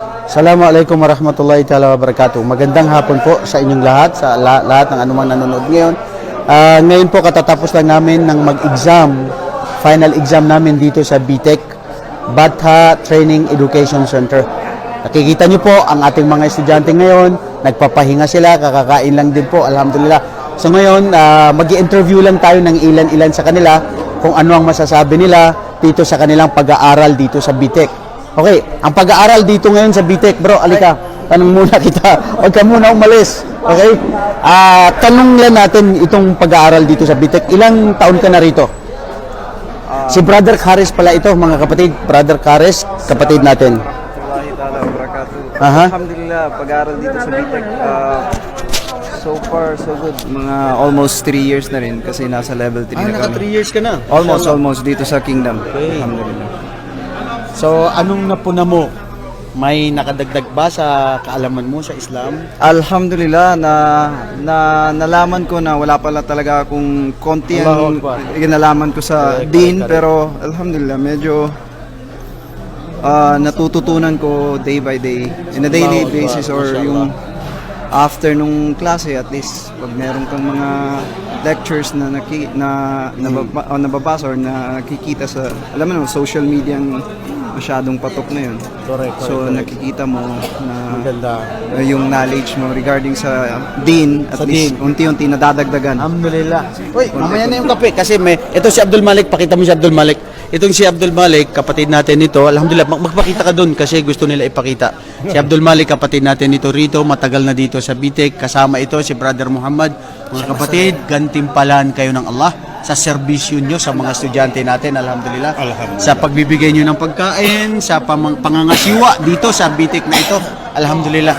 Assalamualaikum warahmatullahi taala wabarakatuh. Magandang hapon po sa inyong lahat, sa la- lahat ng anumang nanonood ngayon. Ah, ngayon po katatapos lang namin ng mag-exam, final exam namin dito sa BTEC, Batha Training Education Center. Nakikita niyo po ang ating mga estudyante ngayon, nagpapahinga sila, kakakain lang din po, alhamdulillah. So ngayon, mag interview lang tayo ng ilan-ilan sa kanila kung ano ang masasabi nila dito sa kanilang pag-aaral dito sa BTEC. Okay, ang pag-aaral dito ngayon sa BTEC, bro, alika, tanong muna kita. Huwag ka muna umalis. Okay? Ah, tanong lang natin itong pag-aaral dito sa BTEC. Ilang taon ka na rito? si Brother Cares pala ito, mga kapatid. Brother Cares, kapatid natin. Wallahi ta'ala wa barakatuh. Aha. Alhamdulillah, pag-aaral dito sa BTEC, uh, so far, so good. Mga almost 3 years na rin kasi nasa level 3 na kami. years ka na. Almost, almost dito sa Kingdom. Alhamdulillah. So, anong napuna mo? May nakadagdag ba sa kaalaman mo sa Islam? Alhamdulillah na, na nalaman ko na wala pala talaga akong konti Allahu ang Akbar. ginalaman ko sa Correct, din correct. pero alhamdulillah medyo ah, natututunan ko day by day in a daily Allahu Akbar, basis or mashallah. yung after nung klase at least pag meron kang mga lectures na naki, na nababa, o nababasa or na nakikita sa alam mo naman, social media ang masyadong patok na yun Correct, so nakikita mo na Maganda. uh, yung knowledge mo regarding sa din at Sa least din. unti-unti nadadagdagan. Alhamdulillah. Uy, mamaya na yung kape kasi may ito si Abdul Malik, pakita mo si Abdul Malik. Itong si Abdul Malik, kapatid natin nito, alhamdulillah, mag- magpakita ka doon kasi gusto nila ipakita. Si Abdul Malik, kapatid natin nito rito, matagal na dito sa Bitek, kasama ito si Brother Muhammad. Mga kapatid, gantimpalan kayo ng Allah sa serbisyo nyo sa mga estudyante natin, alhamdulillah. Sa pagbibigay nyo ng pagkain, sa pamang- pangangasiwa dito sa Bitek na ito, alhamdulillah.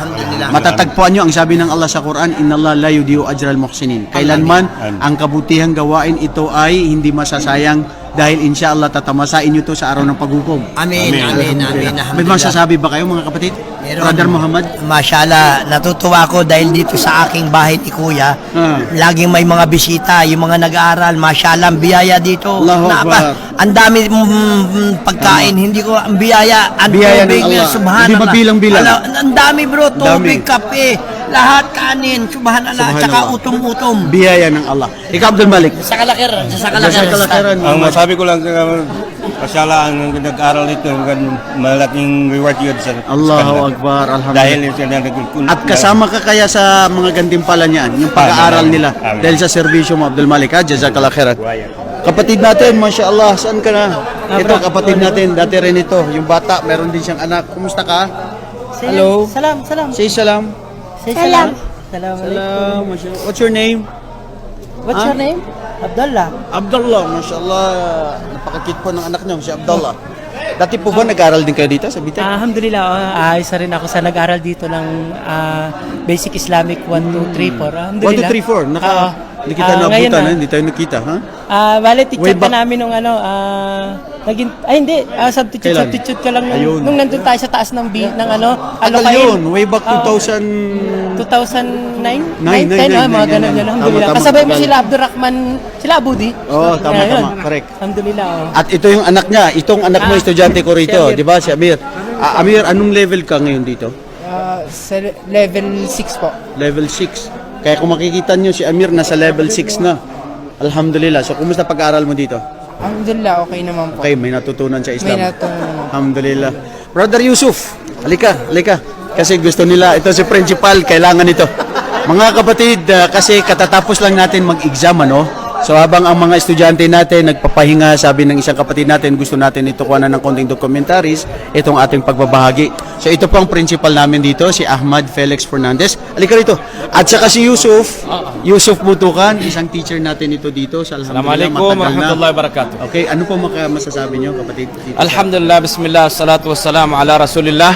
Matatagpuan nyo ang sabi ng Allah sa Quran, Inna Allah la yudiyu ajral muhsinin. Kailanman ang kabutihang gawain ito ay hindi masasayang dahil insya Allah tatamasain nyo to sa araw ng paghukom. Amin, amin, amin. May masasabi ba kayo mga kapatid? Meron. Brother Muhammad? Mashallah, natutuwa ako dahil dito sa aking bahay ni Kuya, Ah. laging may mga bisita, yung mga nag-aaral, mashallah, ang biyaya dito. Allahu Akbar. ang dami mm, mm, pagkain, hindi ko, ang biyaya, ang Biyaya ng tubig, Allah. subhanallah. Hindi magbilang-bilang. Ala, ang dami bro, tubig, Dami. kape, lahat kanin, subhanallah, tsaka Subhanallah. utom-utom. Biyaya ng Allah. Ikaw Abdul Malik. Sa kalakir, sa Sa kalakir. Ang masabi ko lang, masyala ang nag-aral nito, malaking reward yun sa Allahu Akbar. Alhamdulillah. Dahil nag At kasama ka kaya sa mga gantimpala niyan, yung pag-aaral nila Amin. dahil sa serbisyo mo Abdul Malik ha, jazakallah khairan. Kapatid natin, Masya Allah, saan ka na? Ito, kapatid natin, dati rin ito, yung bata, meron din siyang anak. Kumusta ka? Hello? Salam, salam. Say salam. Say salam. Salam. Salam. What's your name? What's Ah? your name? Abdullah. Abdullah, Masya Allah. Napakakit po ng anak niyo, si Abdullah. Dati po ba nag-aral din kayo dito sa Bitek? Alhamdulillah, uh, na rin ako sa nag-aral dito ng ah, Basic Islamic 1, 2, 3, 4. 1, 2, Alhamdulillah. 3, 4. Naka, Oo. hindi kita Ah, ngayon nabutan, na. ha? hindi tayo nakita, ha? Ah, bale, teacher ka namin nung ano, ah, naging, ay hindi, ah, substitute, Kailan? substitute ka lang nung, Ayun. nung nandun tayo sa taas ng, B, ng ano, Tagal Alocain. yun, way back Oo. 2000... 2009? Nine, 9, nine, 10, ah, nine, mga ganun yun. Alhamdulillah. Kasabay mo sila Abdurrahman, sila Abudi. Oo, tama, Ayun. tama, correct. Alhamdulillah, oh. At ito yung anak niya, itong anak mo, Ah, estudyante ko si rito, Amir. di ba, si Amir. Ah, Amir, anong level ka ngayon dito? Ah, sa level 6 po. Level 6. Kaya kung makikita nyo, si Amir nasa level 6 na. Alhamdulillah. So, kumusta pag-aaral mo dito? Alhamdulillah, okay naman po. Okay, may natutunan sa May Islam. natutunan naman. Alhamdulillah. Brother Yusuf, halika, halika. Kasi gusto nila, ito si principal, kailangan ito. Mga kapatid, ah, kasi katatapos lang natin mag-exam, ano? So habang ang mga estudyante natin nagpapahinga, sabi ng isang kapatid natin, gusto natin ito kuha na ng konting documentaries, itong ating pagbabahagi. So ito po ang principal namin dito, si Ahmad Felix Fernandez. Halika rito. At saka si Yusuf, Yusuf Butukan, isang teacher natin ito dito. Sa Alhamdulillah, Assalamualaikum warahmatullahi wabarakatuh. Okay, ano po maka masasabi nyo kapatid? Dito sa- Alhamdulillah, bismillah, salatu wassalamu ala rasulillah.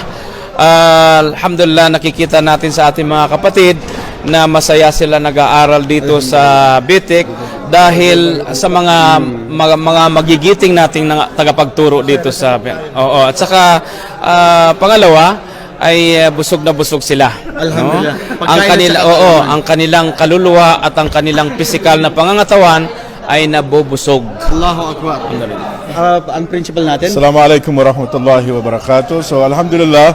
Ah, Alhamdulillah, nakikita natin sa ating mga kapatid na masaya sila nag-aaral dito sa Bitik dahil sa mga mga, mga magigiting nating na- tagapagturo dito sa Oo, at saka ah, pangalawa ay ah, busog na busog sila. Alhamdulillah. No? Ang kanila oo, ang kanilang kaluluwa at ang kanilang pisikal na pangangatawan ay nabubusog. Allahu Akbar. Ah, ang principal natin? Assalamu alaikum warahmatullahi wabarakatuh. So alhamdulillah,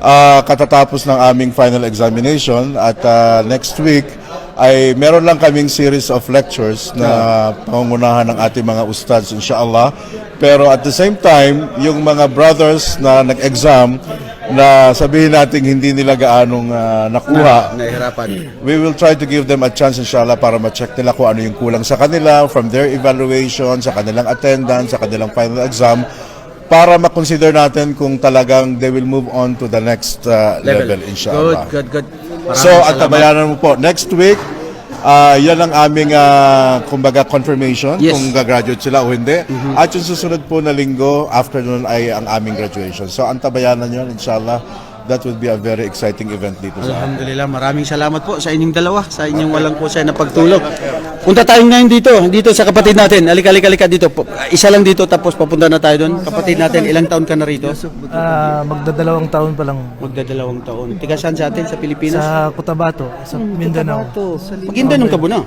ah, katatapos ng aming final examination at ah, next week ay meron lang kaming series of lectures na pangungunahan ng ating mga ustads inshallah. Pero at the same time, yung mga brothers na nag-exam na sabihin natin hindi nila gaanong ah, nakuha, Nahihirapan. We will try to give them a chance inshallah para ma-check nila kung ano yung kulang sa kanila from their evaluation, sa kanilang attendance, sa kanilang final exam para ma-consider natin kung talagang they will move on to the next uh, level. inshallah. Good, good, good. So, at tabayanan mo po, next week, ah yan ang aming, ah, kumbaga, confirmation Yes. kung gagraduate sila o hindi. At yung susunod po na linggo, afternoon ay ang aming graduation. So, ang tabayanan yun, inshallah, that will be a very exciting event dito sa. Alhamdulillah, maraming salamat po sa inyong dalawa, sa inyong walang kusay na pagtulong. Punta tayo ngayon dito, dito sa kapatid natin. Alika, alika, alika dito. Isa lang dito, tapos papunta na tayo doon. Kapatid natin, ilang taon ka na rito? Ah, magdadalawang taon pa lang Magdadalawang taon. Tiga saan sa atin, sa Pilipinas? sa Cotabato, sa Mindanao. Magindanong ka ba na?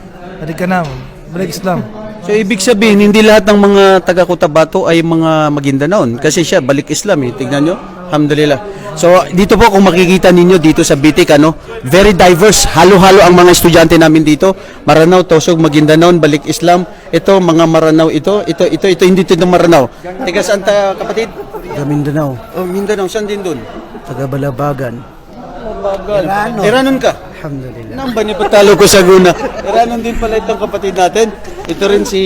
Hari ka naman, balik Islam. So ibig sabihin, hindi lahat ng mga taga Cotabato ay mga Magindanaon. Kasi siya, balik Islam eh. Tignan nyo. Alhamdulillah. So dito po kung makikita ninyo dito sa Bitik, ano, very diverse. Halo-halo ang mga estudyante namin dito. Maranao, Tosog, Magindanaon, balik Islam. Ito, mga Maranao ito. Ito, ito, ito, hindi ito ng Maranao. Tiga saan ta, kapatid? Taga Mindanao, Oh, Mindanao. Saan din doon? taga Balabagan. Irano. Iranon ka? Alhamdulillah. Namba ni patalo ko sa guna. Iranon din pala itong kapatid natin. Ito rin si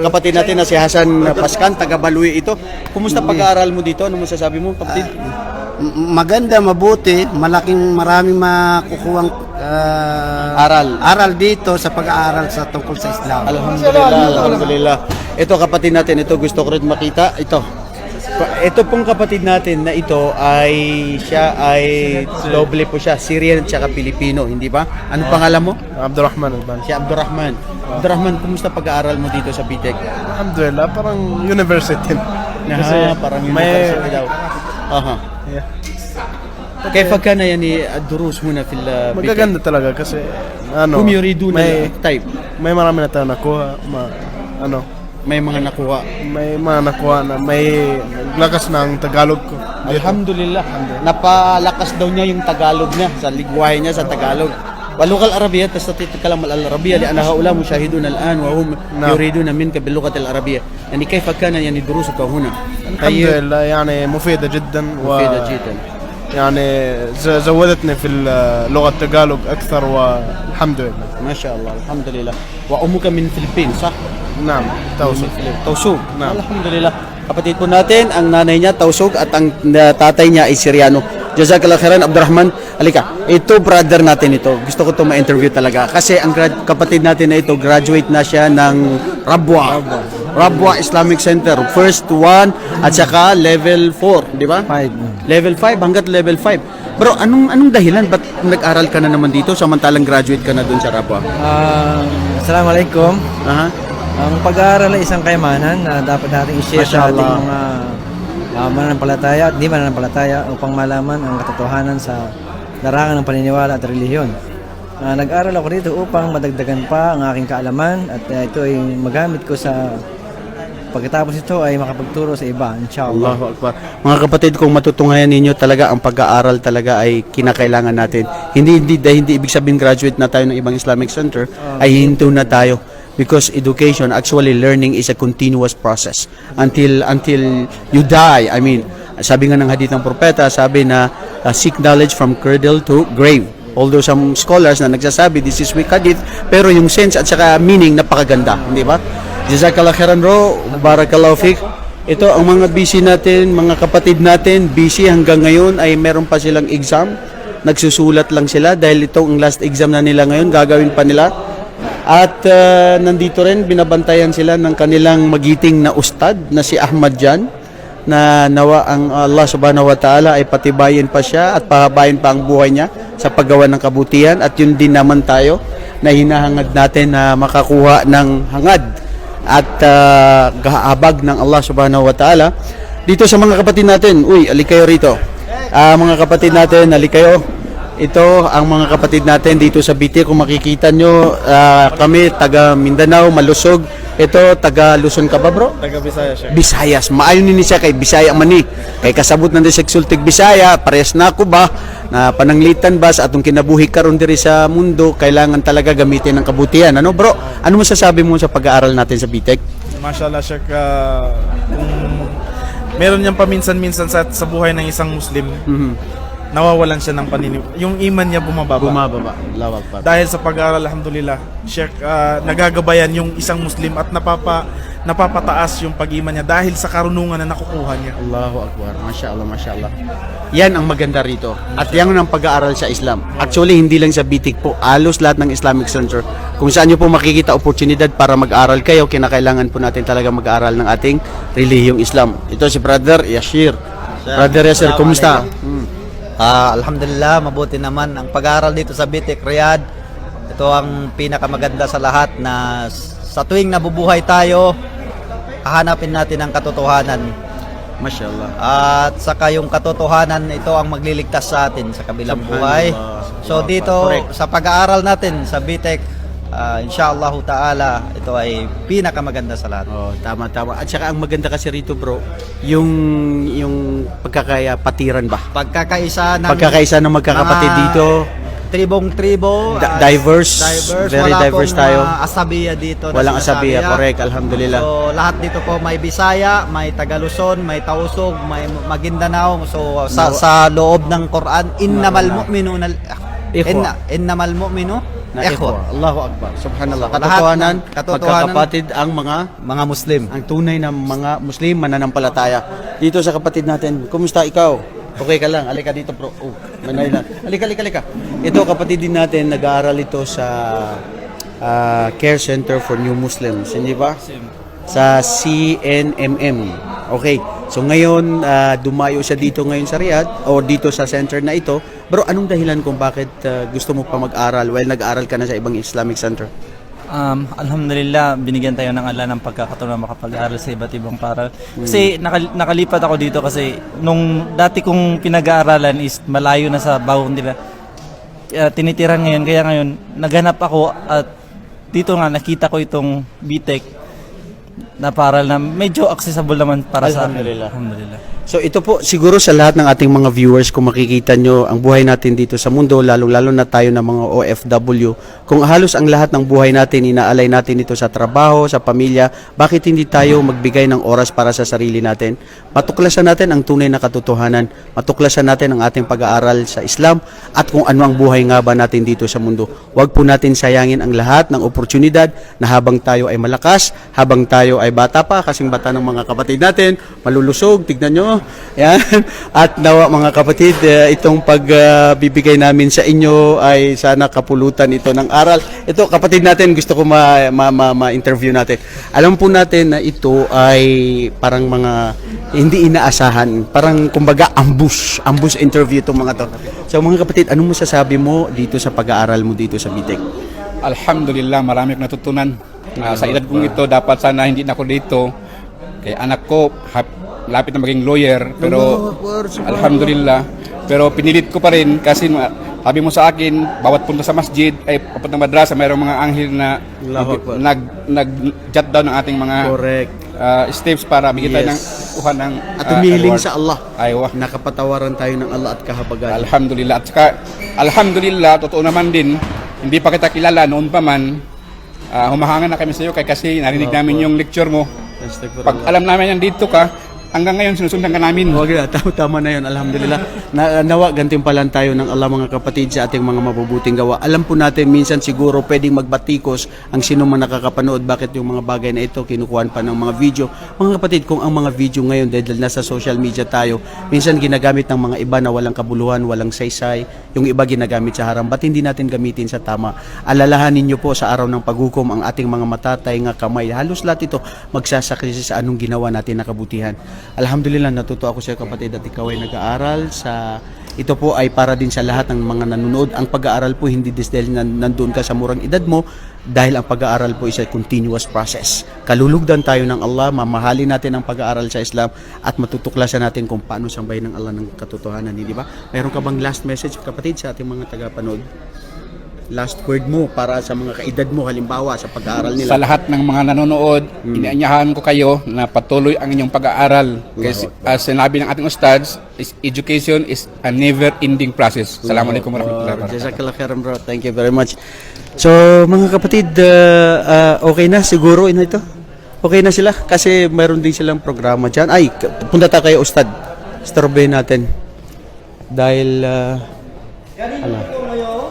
kapatid natin na si Hasan Pascan, taga Balui ito. Kumusta pag-aaral mo dito? Ano masasabi mo, kapatid? maganda, mabuti, malaking maraming makukuhang ah, Aral. aral dito sa pag-aaral sa tungkol sa Islam. Alhamdulillah, alhamdulillah. Ito kapatid natin, ito gusto ko rin makita. Ito. Ito pong kapatid natin na ito ay siya ay doble po siya, Syrian at saka Pilipino, hindi ba? Ano pangalan mo? Abdurrahman Alban. Si Abdurrahman. Abdurrahman, kumusta pag-aaral mo dito sa BTEC? Alhamdulillah, parang university. Na Kasi parang may- university daw. Aha. Yeah. Kaya pagka na yan, eh, durus muna fil uh, Magaganda talaga kasi ano, Kung yurido na may, type. may marami na tayo nakuha, ma, ano, may mga nakuha. may mga nakuha na may lakas ng Tagalog ko. Alhamdulillah. Napalakas daw niya yung Tagalog niya sa ligwahe niya sa Tagalog. واللغة العربية تستطيع تتكلم العربية لأن هؤلاء مشاهدون الآن وهم نعم. يريدون منك باللغة العربية يعني كيف كان يعني دروسك هنا الحمد لله يعني مفيدة جدا و مفيدة جدا يعني زودتني في اللغة التقالوج أكثر والحمد لله ما شاء الله الحمد لله وأمك من الفلبين صح؟ Naam, Tausug Philip. Tausug, naam. Alhamdulillah. Kapatid po natin, ang nanay niya Tausug at ang tatay niya ay Siriano. Jazakallah khairan Abdurrahman. Alika, ito brother natin ito. Gusto ko to ma-interview talaga kasi ang kapatid natin na ito graduate na siya ng Rabwa. Rabwa Islamic Center, first one at saka level 4, di ba? 5. Level 5 hangga't level 5. Bro, anong anong dahilan ba't nag-aral ka na naman dito samantalang graduate ka na doon sa Rabwa? Ah, uh, Assalamualaikum. Aha. Uh-huh. Ang pag-aaral ay isang kayamanan na dapat natin i-share sa ating mga uh, mananampalataya at di mananampalataya upang malaman ang katotohanan sa larangan ng paniniwala at relihiyon. Ah, nag-aral ako dito upang madagdagan pa ang aking kaalaman at ah, ito ay magamit ko sa pagkatapos ito ay makapagturo sa iba, inshallah. Allahu Akbar. Mga kapatid, kung matutunghayan ninyo talaga ang pag-aaral talaga ay kinakailangan natin. Hindi hindi dahil hindi ibig sabihin graduate na tayo ng ibang Islamic center ay hinto na tayo because education actually learning is a continuous process until until you die. I mean, sabi nga ng hadith ng propeta, sabi na uh, seek knowledge from cradle to grave. Although some scholars na nagsasabi this is weak hadith, pero yung sense at saka meaning napakaganda, hindi ba? Jazakallah khairan bro, barakallahu fik. Ito ang mga busy natin, mga kapatid natin, busy hanggang ngayon ay meron pa silang exam. Nagsusulat lang sila dahil ito ang last exam na nila ngayon, gagawin pa nila. At uh, nandito rin, binabantayan sila ng kanilang magiting na ustad na si Ahmad Jan na nawa ang Allah subhanahu wa ta'ala ay patibayin pa siya at pahabayin pa ang buhay niya sa paggawa ng kabutihan. At yun din naman tayo na hinahangad natin na makakuha ng hangad at uh, gahabag ng Allah subhanahu wa ta'ala. Dito sa mga kapatid natin uy alik rito. Ah, mga kapatid natin alik ito ang mga kapatid natin dito sa BT kung makikita nyo ah, kami taga Mindanao Malusog Ito, taga Luzon ka ba, bro? Taga Bisaya siya. Bisayas. Maayon ni siya kay Bisaya man ni. Kay kasabot sa Sultig Bisaya, parehas na ako ba na pananglitan ba sa atong kinabuhi karon diri sa mundo, kailangan talaga gamitin ang kabutihan. Ano bro? Ano masasabi mo sa pag-aaral natin sa BTEC? Mashallah siya ka kung meron niyang paminsan-minsan sa, sa buhay ng isang Muslim, nawawalan siya ng paniniw. Yung iman niya bumababa. Bumababa. Lawag pa. Dahil sa pag-aaral, alhamdulillah, siya ah, nagagabayan yung isang Muslim at napapa napapataas yung pag-iman niya dahil sa karunungan na nakukuha niya. Allahu Akbar. Masya Allah, Masya Allah. Yan ang maganda rito. At yan ang pag-aaral sa Islam. Actually, hindi lang sa BTIC po. Alos lahat ng Islamic Center. Kung saan nyo po makikita oportunidad para mag-aral kayo, kinakailangan po natin talaga mag-aral ng ating relihiyong Islam. Ito si Brother Yashir. Brother Yashir, kumusta? Hmm. Ah, alhamdulillah, mabuti naman ang pag-aaral dito sa Bitik Riyadh. Ito ang pinakamaganda sa lahat na sa tuwing nabubuhay tayo, hahanapin natin ang katotohanan. Masya Allah. At saka yung katotohanan, ito ang magliligtas sa atin sa kabilang buhay. So dito, sa pag-aaral natin sa Bitek, uh, inshallah ta'ala, ito ay pinakamaganda sa lahat. Oh, tama tama. At saka ang maganda kasi rito, bro, yung yung pagkakaya patiran ba? Pagkakaisa ng Pagkakaisa ng magkakapatid mga dito. Tribong-tribo. Da- ah, diverse. Very Wala diverse pong, tayo. ah, asabiya dito. na Walang sinasabi, asabiya, ah. correct, alhamdulillah. So, lahat dito po may Bisaya, may Tagaluzon, may Tausug, may Maguindanao. So, sa, sa loob ng Quran, innamal mu'minuna Ikhwa. inna, innamal mu'minu Na ikhwa. Allahu Akbar. Subhanallah. Lahat Katotohanan, ng- katotohanan- magkakapatid ang mga Mga Muslim. ang tunay na mga Muslim mananampalataya. Dito sa kapatid natin, kumusta ikaw? Okay ka lang, alika dito bro. Oh, manay lang. Alika, alika, alika. Ito kapatid din natin, nag-aaral ito sa ah, Care Center for New Muslims, hindi ba? Sa CNMM. Okay. So ngayon, ah, dumayo siya dito ngayon sa Riyadh o dito sa center na ito. Bro, anong dahilan kung bakit ah, gusto mo pa mag-aral while nag-aaral ka na sa ibang Islamic center? Um, alhamdulillah, binigyan tayo ng Allah ng pagkakataon na makapag-aral sa iba't ibang paral. Kasi nakal- nakalipat ako dito kasi nung dati kong pinag-aaralan is malayo na sa bawang, di ba? Uh, tinitiran ngayon, kaya ngayon naghanap ako at dito nga nakita ko itong BTEC na paral na medyo accessible naman para sa akin. Alhamdulillah. Alhamdulillah. So ito po siguro sa lahat ng ating mga viewers kung makikita nyo ang buhay natin dito sa mundo lalo-lalo na tayo ng mga OFW kung halos ang lahat ng buhay natin inaalay natin ito sa trabaho, sa pamilya bakit hindi tayo magbigay ng oras para sa sarili natin matuklasan natin ang tunay na katotohanan matuklasan natin ang ating pag-aaral sa Islam at kung ano ang buhay nga ba natin dito sa mundo huwag po natin sayangin ang lahat ng oportunidad na habang tayo ay malakas habang tayo ay bata pa kasing bata ng mga kapatid natin. Malulusog tignan nyo. Yan. At nawa mga kapatid eh, itong pagbibigay namin sa inyo ay sana kapulutan ito ng aral. Ito kapatid natin gusto ko ma, ma, ma, ma-interview natin. Alam po natin na ito ay parang mga hindi inaasahan. Parang kumbaga ambush ambush interview itong mga to. So mga kapatid anong masasabi mo dito sa pag-aaral mo dito sa BTEC Alhamdulillah, marami akong natutunan. Ah, sa edad kong ito, dapat sana hindi na ako dito. Kaya anak ko, hap- lapit na maging lawyer. Pero Alhamdulillah. Pero pinilit ko pa rin kasi sabi mo sa akin, bawat punta sa masjid, ay papunta madrasa, mayroong mga anghel na Akbar. nag, nag-jot down ng ating mga correct ah, steps para bigyan tayo ng Yes. kuha ng at ah, umiling reward. sa Allah Aywa. nakapatawaran tayo ng Allah at kahabagan Alhamdulillah. At saka, alhamdulillah, totoo naman din, hindi pa kita kilala noon pa man, ah, humahangan na kami sa iyo kay kasi narinig namin yung lecture mo. Pag alam namin yan dito ka, hanggang ngayon sinusundan ka namin. Huwag na, tama, tama na yun, alhamdulillah. Na, nawa, gantimpalan tayo ng Allah mga kapatid sa ating mga mabubuting gawa. Alam po natin, minsan siguro pwedeng magbatikos ang sino man nakakapanood, bakit yung mga bagay na ito kinukuhan pa ng mga video. Mga kapatid, kung ang mga video ngayon, dahil nasa social media tayo, minsan ginagamit ng mga iba na walang kabuluhan, walang saysay, yung iba ginagamit sa haram, ba't hindi natin gamitin sa tama? Alalahanin nyo po sa araw ng paghukom ang ating mga matatay nga kamay. Halos lahat ito magsasakrisis sa anong ginawa natin na kabutihan. Alhamdulillah, natuto ako sa kapatid at ikaw ay nag-aaral sa ito po ay para din sa lahat ng mga nanonood. Ang pag-aaral po hindi dis dahil nan- nandun ka sa murang edad mo dahil ang pag-aaral po is a continuous process. Kalulugdan tayo ng Allah, mamahalin natin ang pag-aaral sa Islam at matutuklasan natin kung paano sambahin ng Allah ng katotohanan, hindi ba? Mayroon ka bang last message kapatid sa ating mga tagapanood? Last word mo para sa mga kaedad mo halimbawa sa pag-aaral nila. Sa lahat ng mga nanonood, inianyahan ko kayo na patuloy ang inyong pag-aaral. Kasi as sinabi ng ating ustads, is education is a never-ending process. Assalamualaikum warahmatullahi wabarakatuh. Jazakallah khairan bro. Thank you very much. So, mga kapatid, uh, uh, okay na siguro ina ito. Okay na sila kasi mayroon din silang programa diyan. Ay, punta tayo kay Ustad. Storbehin natin. Dahil uh, ano,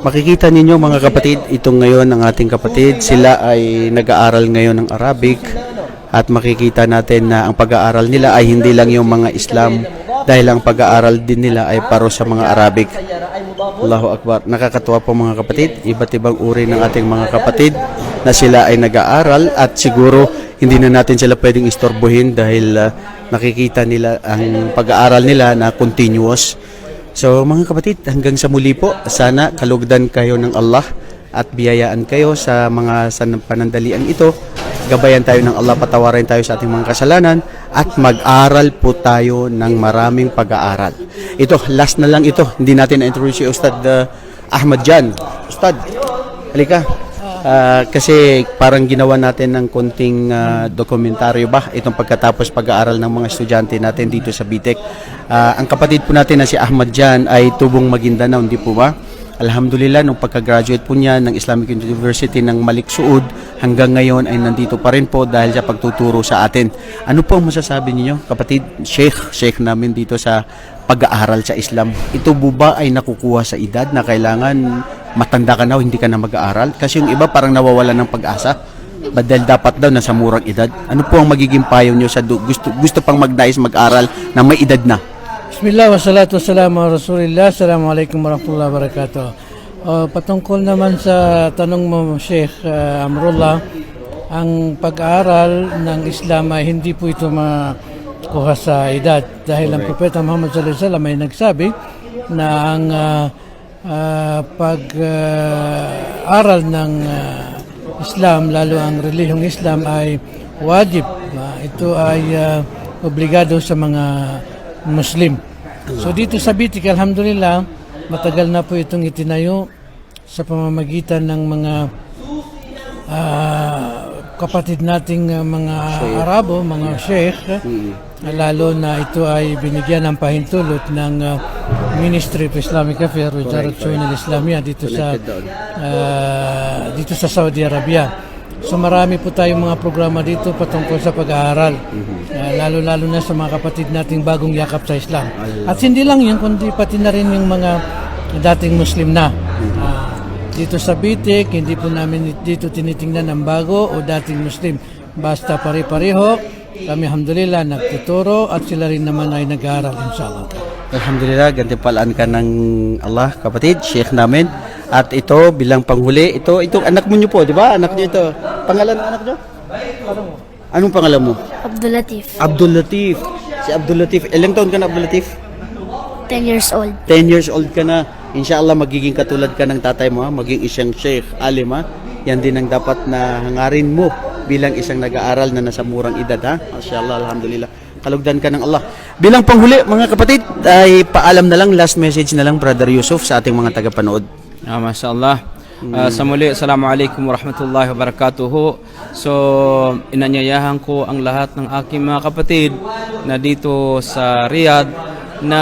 makikita ninyo mga kapatid, itong ngayon ng ating kapatid, sila ay nag-aaral ngayon ng Arabic at makikita natin na ang pag-aaral nila ay hindi lang yung mga Islam dahil ang pag-aaral din nila ay paro sa mga Arabic. Allahu Akbar. Nakakatuwa po mga kapatid. Iba't ibang uri ng ating mga kapatid na sila ay nag-aaral at siguro hindi na natin sila pwedeng istorbohin dahil ah, nakikita nila ang pag-aaral nila na continuous. So mga kapatid, hanggang sa muli po, sana kalugdan kayo ng Allah at biyayaan kayo sa mga panandalian ito. Gabayan tayo ng Allah, patawarin tayo sa ating mga kasalanan at mag-aral po tayo ng maraming pag-aaral. Ito, last na lang ito. Hindi natin na-introduce si Ustad uh, Ahmad Jan. Ustad, halika. Ah, kasi parang ginawa natin ng konting ah, dokumentaryo ba itong pagkatapos pag-aaral ng mga estudyante natin dito sa BTEC. Ah, ang kapatid po natin na si Ahmad Jan ay tubong Maguindanao, hindi po ba? Alhamdulillah, nung pagka-graduate po niya ng Islamic University ng Malik Suud, hanggang ngayon ay nandito pa rin po dahil sa pagtuturo sa atin. Ano po ang masasabi ninyo, kapatid, sheikh, sheikh namin dito sa pag-aaral sa Islam? Ito po ba ay nakukuha sa edad na kailangan matanda ka na o hindi ka na mag-aaral? Kasi yung iba parang nawawalan ng pag-asa. Ba dahil dapat daw nasa murang edad. Ano po ang magiging payo nyo sa gusto, gusto pang mag-nais mag-aral na may edad na? Bismillah, wassalatu wassalamu ala rasulillah. Assalamualaikum warahmatullahi wabarakatuh. Uh, patungkol naman sa tanong mo, Sheikh uh, Amrullah, ang pag-aaral ng Islam ay hindi po ito makuha sa edad. Dahil ang Propeta Muhammad sallallahu alaihi wasallam ay nagsabi na ang uh, uh, pag-aral ng uh, Islam, lalo ang relihiyong Islam ay wajib. Uh, ito ay uh, obligado sa mga Muslim. So dito sa Bitik, alhamdulillah, matagal na po itong itinayo sa pamamagitan ng mga ah, kapatid nating ah, mga Arabo, mga sheikh, lalo na ito ay binigyan ng pahintulot ng ah, Ministry of Islamic Affairs, Wizarat Shu'un al-Islamiyah dito sa ah, dito sa Saudi Arabia. So marami po tayong mga programa dito patungkol sa pag-aaral. Ah, lalo-lalo na sa mga kapatid nating bagong yakap sa Islam. At hindi lang yun, kundi pati na rin yung mga dating Muslim na. Ah, dito sa Bitik, hindi po namin dito tinitingnan ang bago o dating Muslim. Basta pare-pareho, kami alhamdulillah nagtuturo at sila rin naman ay nag-aaral inshallah. Alhamdulillah, gantimpalaan ka ng Allah, kapatid, sheikh namin. At ito, bilang panghuli, ito, itong anak mo niyo po, di ba? Anak niyo ito. Pangalan ng anak niyo? Anong pangalan mo? Abdul Latif, Abdul Latif. Si Abdul Latif. Ilang taon ka na, Abdul Latif? 10 years old. 10 years old ka na. Inshallah, magiging katulad ka ng tatay mo, ha? maging isang sheikh, alim, ha? Yan din ang dapat na hangarin mo bilang isang nag-aaral na nasa murang edad, ha? Mashallah, alhamdulillah. Kalugdan ka ng Allah. Bilang panghuli, mga kapatid, ay paalam na lang, last message na lang, Brother Yusuf, sa ating mga tagapanood. Ah, Masya Allah. Ah, sa muli, Assalamualaikum warahmatullahi wabarakatuh. So, inanyayahan ko ang lahat ng aking mga kapatid na dito sa Riyadh na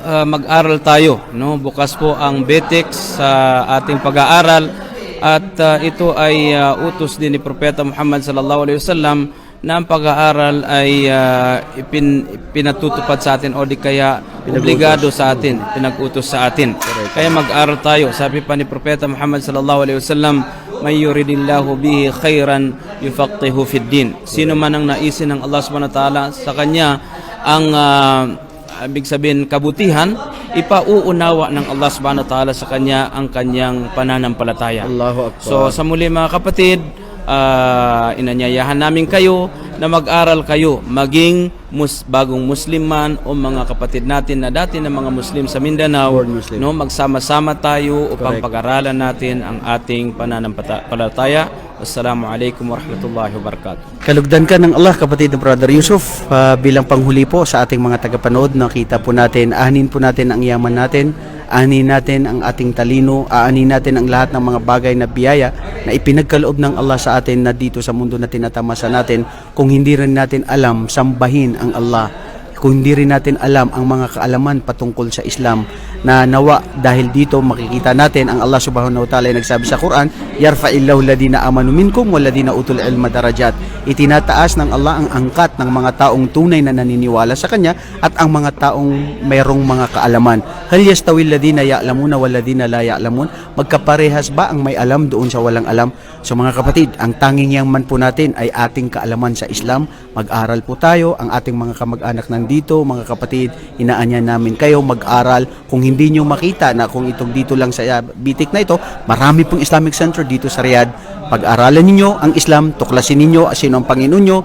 ah, mag-aral tayo. No? Bukas po ang BETEX sa ating pag-aaral at ah, ito ay ah, utos din ni Propeta Muhammad sallallahu alaihi wasallam na ang pag-aaral ay ah, ipin, pinatutupad sa atin o di kaya obligado sa atin, pinag-utos sa atin. Kaya mag-aral tayo. Sabi pa ni Propeta Muhammad sallallahu alaihi wasallam, "May yuridillahu bihi khairan yufaqihu fid din." Sino man ang naisin ng Allah Subhanahu wa taala sa kanya ang ah, ibig sabihin kabutihan, ipauunawa ng Allah Subhanahu wa taala sa kanya ang kanyang pananampalataya. Allahu Akbar. So sa muli mga kapatid, ah, inanyayahan namin kayo na mag-aral kayo, maging mus bagong Muslim man o mga kapatid natin na dati na mga Muslim sa Mindanao, no, magsama-sama tayo upang Correct. pag-aralan natin ang ating pananampalataya. Wassalamualaikum warahmatullahi wabarakatuh. Kalugdan ka ng Allah, kapatid na Brother Yusuf. Ah, bilang panghuli po sa ating mga tagapanood, nakita po natin, anin po natin ang yaman natin Aanin natin ang ating talino, aanin natin ang lahat ng mga bagay na biyaya na ipinagkaloob ng Allah sa atin na dito sa mundo na tinatamasa natin. Kung hindi rin natin alam sambahin ang Allah. Kung hindi rin natin alam ang mga kaalaman patungkol sa Islam na nawa dahil dito makikita natin ang Allah subhanahu wa ta'ala ay nagsabi sa Quran yarfa'illahu alladhina amanu minkum walladhina utul ilma darajat. Itinataas ng Allah ang angkat ng mga taong tunay na naniniwala sa Kanya at ang mga taong mayroong mga kaalaman. Hal yastawi alladhina ya'lamuna walladhina la ya'lamun? Magkaparehas ba ang may alam doon sa walang alam? So mga kapatid ang tanging yaman po natin ay ating kaalaman sa Islam. Mag-aral po tayo. Ang ating mga kamag-anak nandito mga kapatid inaanya namin kayo mag-aral. Kung hindi nyo makita na kung itong dito lang sa uh, bitik na ito marami pong Islamic Center dito sa Riyadh. Pag-aralan ninyo ang Islam tuklasin ninyo sino ang Panginoon nyo.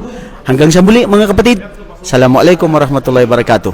Hanggang sa muli mga kapatid. Assalamualaikum warahmatullahi wabarakatuh